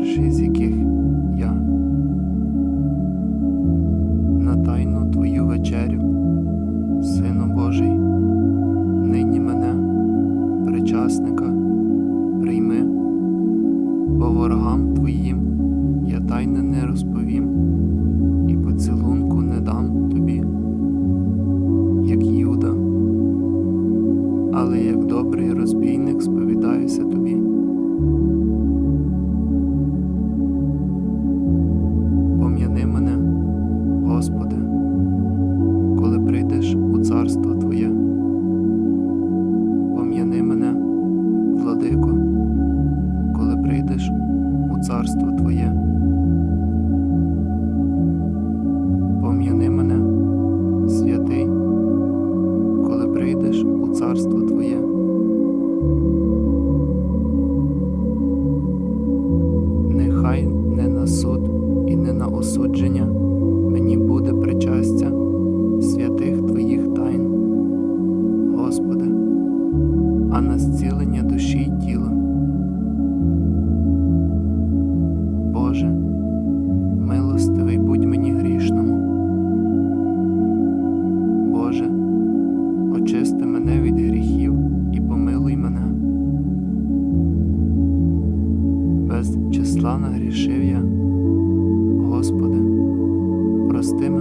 перший з яких я. На тайну твою вечерю, Сину Божий, нині мене, причасника, прийми, бо ворогам твоїм я тайне не розповім. а на зцілення душі й тіла. Боже, милостивий будь мені грішному. Боже, очисти мене від гріхів і помилуй мене. Без числа нагрішив я, Господи, прости мене.